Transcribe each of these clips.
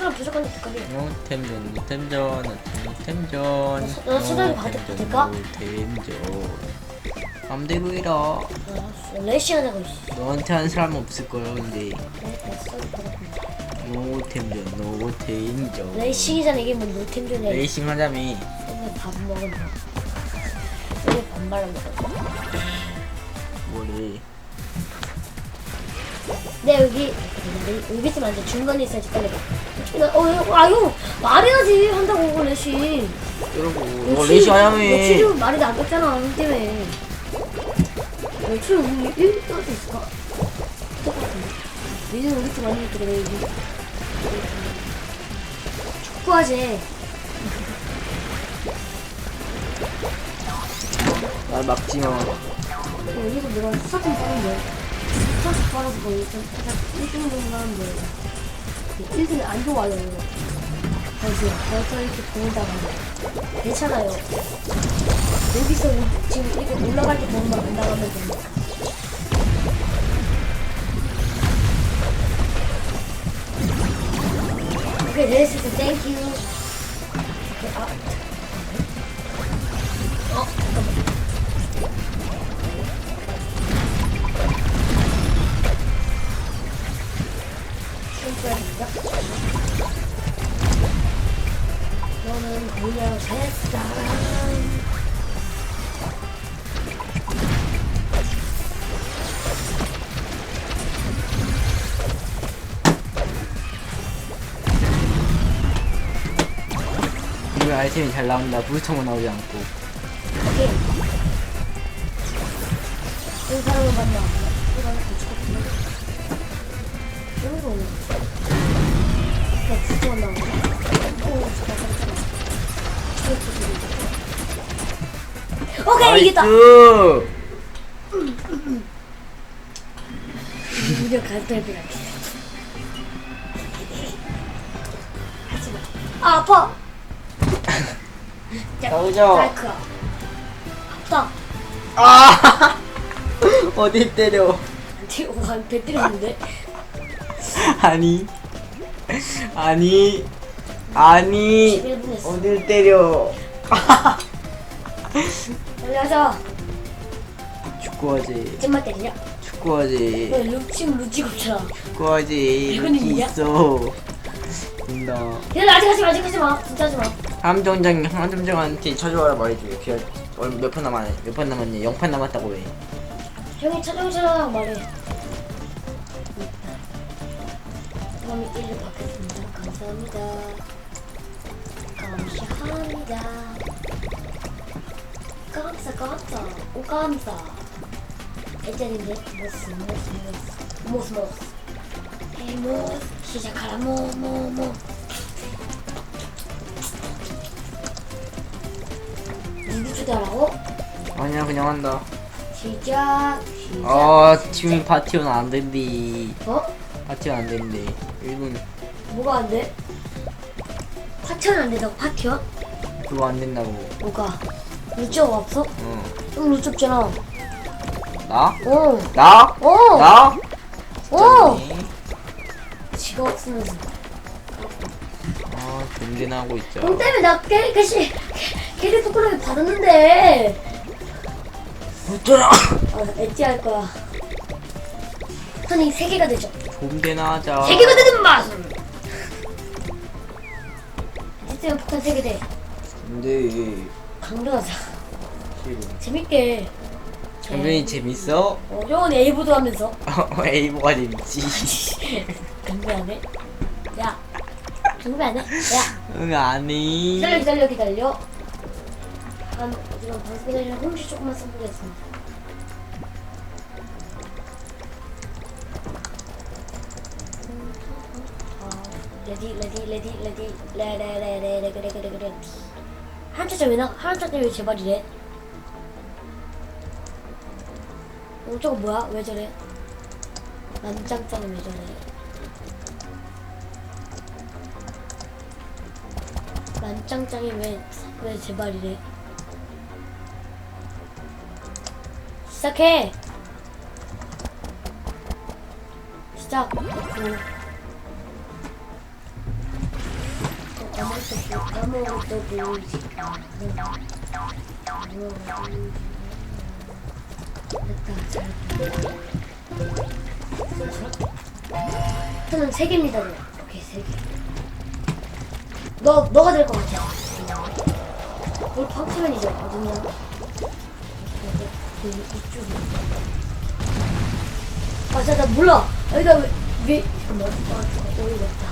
사람 부족한데 어떡하니? 노템전 노템전 노템전 너 수다리 받을- 받을까? 노템전 맘대로 해라 알았어. 레시 하자고 있어. 너한테 한 사람 없을 거야 근데 네, 됐어. 노템전 노템전 레이싱이 전에 이게 뭐 노템 전에 레이싱 하자며 오늘 밥 먹은 거. 오늘 밥 말아 먹었어. 뭐래 네 여기 여기 있으면 안돼 중간에 있어야지 빨리 어, 어, 아유 말해야지 한다고 레시. 이러고 너 레이싱 하자며 며칠 좀 말이 안 됐잖아 형 때문에. 며칠 우리 1등 할수 있을까? 똑같은데. 니는 우리 팀 아니니까 그래 여기. 축구하지. 날 막지마 여기서 내가 스타트 빠는데 스타트 빠르고 뭐 일단 살짝 1등 정도 하는데 1등이 안 좋아요 다시요 벌써 이렇게 하면 괜찮아요 여기서 오- 지금 이렇게 올라갈 때 보면 안 나가면 됩니다 오케이 this is a thank you 오케이, 아. 어 잠깐만 손가락이다. 너는 그냥 뱃사람. 이거 아이템이 잘 나온다 불통은 나오지 않고 오케이. 이 사람을 만나. 이 사람을 고 거. 나. 오, 진짜. 오케이, 이겼다! 나이스 무려 갈대비라. 하지 마. 아, 아파! 야, 나오죠? 마이크야. 아프다. 아 어딜 때려 뒤에 배 때렸는데? 아니 아니 아니 11분 했어. 어딜 때려 하자. 축구하지 찜만 때리냐? 축구하지 왜 루치면 루치가 없잖아. 축구하지 이건 뭐야? 있어 된다 얘들 아직 하지 마, 아직 하지 마. 진짜 하지 마. 함정장 함정장한테 찾아와라 말해줘 몇판 남았네 몇판 남았니 0판 남았다고 왜 형이 찾아오잖아, 말해. 그럼 일을 받겠습니다. 감사합니다. 감사합니다. 감사, 감사. 오, 감사. 애짠인데? 모스, 모스, 모스. 모스, 모스. 헤이, 모스. 시작하라, 모, 모, 모. 누구 주다라고? 아니야 그냥 한다 시작, 시작. 아 지금 파티온 안 된디 어? 파티온 안 된대 1분 뭐가 안 돼? 파티원 안 된다고 파티원? 그거 안 된다고 뭐가? 루쪽 없어? 어형 루쪽잖아. 나? 어. 나? 어. 나? 어. 지가 없으면서. 아 든든하고 있죠 형 때문에 나 캐, 캐시, 캐리 포크를 받았는데. 어쩌라 아, 엣지 할 거야. 선이 세 개가 되죠. 든든하 하자 세 개가 되는 맛! 진짜 폭탄 돼. 근데 강조하자. 싫어 재밌게. 장면이 재밌어? 어, 형은 에이보드 하면서. 어, 에이보가 재밌지 경배 안 해? 야. 경배 안 해? 야. 응 아니 기다려 기다려 기다려 한 지금 방송 기다리는 홈시 조금만 써보겠습니다 레디 레디 레디 레디 레레레레레 그래 그래 그래 한자점 왜 나가? 한자점 왜 제발 이래? 어 저거 뭐야? 왜 저래? 난장짱은 왜 저래? 난짱짱이 왜, 왜 제발 이래? 시작해! 시작! 오. 아무것도 저는 세 개입니다 네. 오케이 세개너 너가 될 것 같아. 우리 펑크맨이죠 어딨냐 그 이쪽이 아 진짜 나 몰라. 여기다 왜, 왜 잠깐만. 아 어이가 없다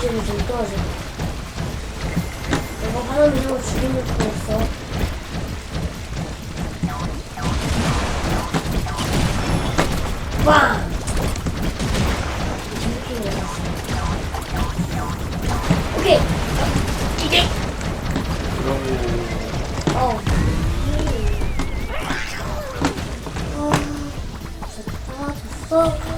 전에 좀 떨어져. 내가 죽이는 거 없어. 빵! 오케이! 이게! 어. 아, 좋다, 좋어.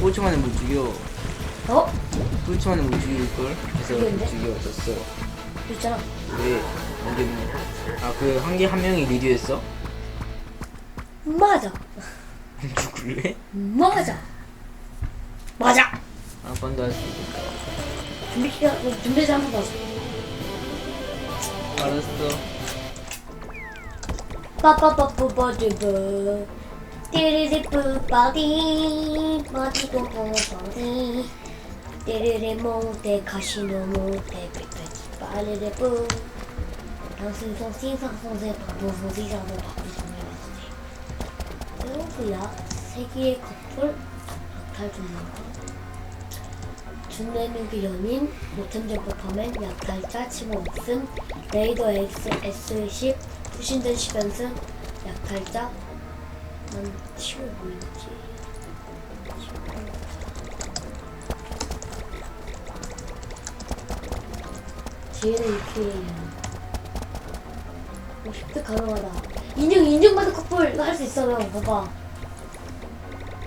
15초 만에 못 죽여. 어? 15초 만에 못 죽일걸? 그래서? 못 죽여졌어. 있잖아 왜? 언제 뭐? 아 그 한 개 한 명이 리드했어? 맞아 누굴래? 맞아 맞아 한 번도 할수 있겠다. 준비 시간 준비해서 한번 더 알았어. 빠빠빠뿌빠드브 띠리리뿌빠디 빠디고고빠디 띠리리 모대 가시노 모대 삐삐 빠리리뿌 당신송 싱상송세 바보송 시상송 바보송이라지 그리고야? 세계의 커플? 박탈 중인가 준내누기 연인 모템전 퍼포맨 약탈자 치고 없음. 레이더 X S10 부신된 10연승 약탈자 난 치고 뭐였지 뒤에는 이렇게 오, 획득 가능하다. 인증 인증받은 커플 할 수 있어 형 봐봐.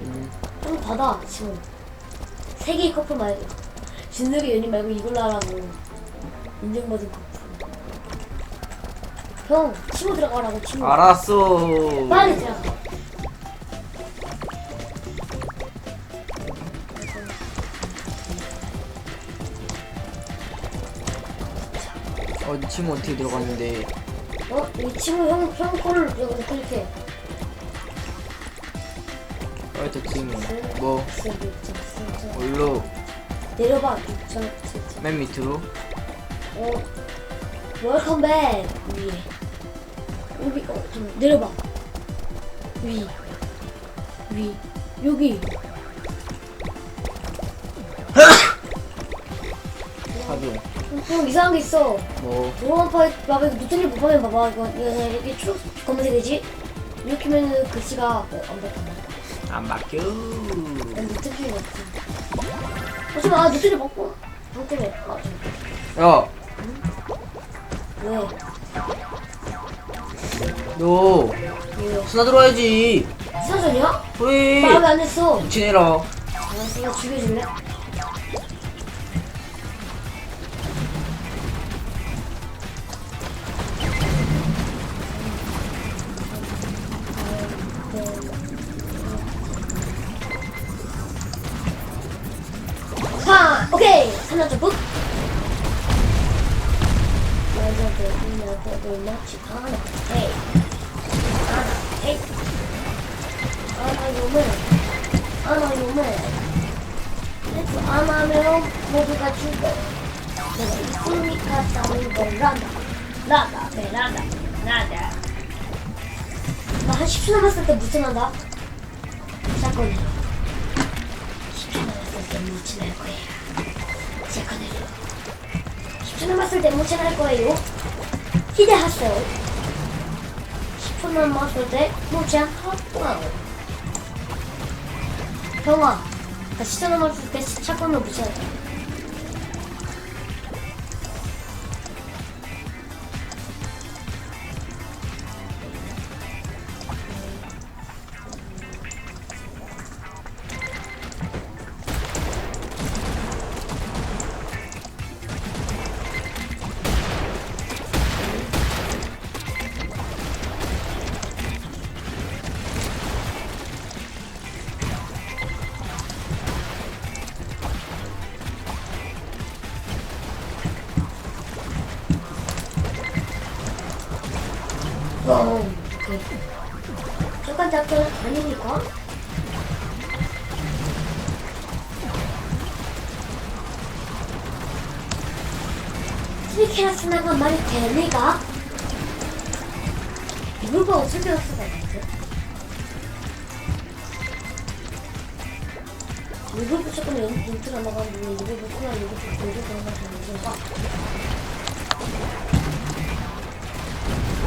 음. 형 받아 지금. 세 개의 커플 말고. 진흙의 연인 말고 이걸로 하라고. 인증받은 커플. 형 치고 들어가라고 치고. 알았어. 빨리 들어가 어, 이 친구 어떻게 들어갔는데? 어? 이 친구 형, 형 거를 여기 클릭해 어, 저 친구. 뭐? 쓰, 쓰. 올로 내려봐 6천 7천 맨 밑으로? 어 웰컴 백 위에 여기 어 잠깐 내려봐 위 위 여기 사교. 형 이상한 게 있어. 뭐 노란 파이 이거 노트북 못 보면 봐봐 이거 이거 이렇게 쭉 검은색이지? 이렇게 하면 글씨가 어, 안 바뀌어. 안 바뀌어. 난 노트북이 없어. 하지마 아, 노트북 먹고. 형 때문에. 아 저. 야, 왜? 너 왜요? 수나 들어와야지. 이사전이야? 왜? 마음에 안 했어. 지내라. 알았어 나 죽여줄래? 배우나치 하나 헤이 하나 헤이 하나 요물 하나 요물 그래서 안 하면 모두가 죽어. 내가 있으니까 싸우는 걸 나다. 나다, 네, 나다, 나다. 나 한 10초 남았을 때 무슨한다? 사건이야. 10초 남았을 때 무슨할 거예요. 사건이요. 10초 남았을 때 무슨할 거예요. 기대하세요. 10초 남았을 때 무슨 할 거예요. 형아. 나 시청 남았을 때 시차권을 무시하자. 잠깐 아닙니까? 트리케라스나가 말이 됩니까? 보고 설명할 수가 있는데? 이걸 보고 조금 인트가 나가는데 이걸 보고 이걸 보고 이걸 보고 나가는 거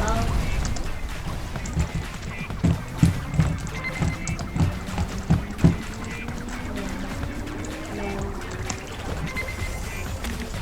아.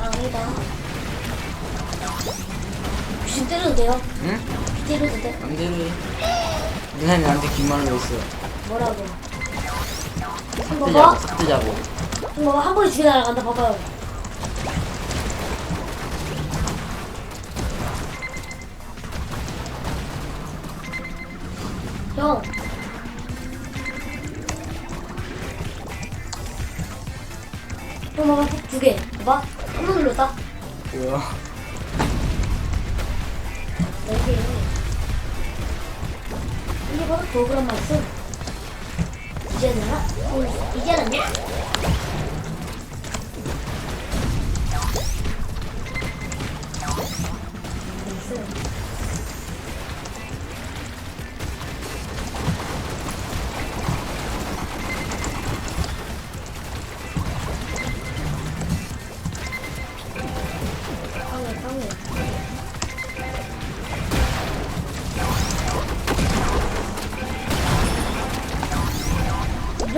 아니다. 귀신 때려도 돼요? 응? 때려도 돼? 맘대로 해. 누나이 나한테 긴 말로 했어. 뭐라고? 한 뜨자고, 뜨자고. 한 봐봐. 한 번에 죽여 날아간다. 봐봐요. 형. 형 봐봐. 두 개. 봐봐. 한번 눌렀다. 뭐야? 네 개. 이게 바로 프로그램 말씀. 이제 알아? 어, 이제 알았냐? 말씀.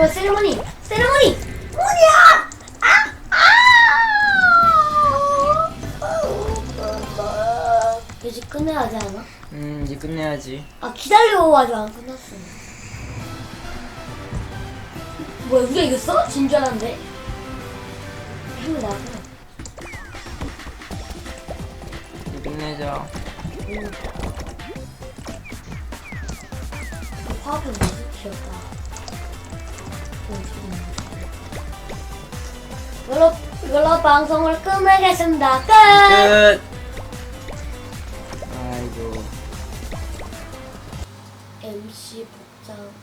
이거 세레머니! 세레머니! 뭐냐! 아! 아! 이제 끝내야 하지 않아? 음, 이제 끝내야지. 아 기다려 아직 안 끝났어 뭐야 우리가 이겼어? 진 줄 알았는데 힘이 나서 이제 끝내자. 음. 파워풀 너무 귀엽다 여러분 이걸로 방송을 끝내겠습니다. 끝! 끝. 아이고. MC 복장.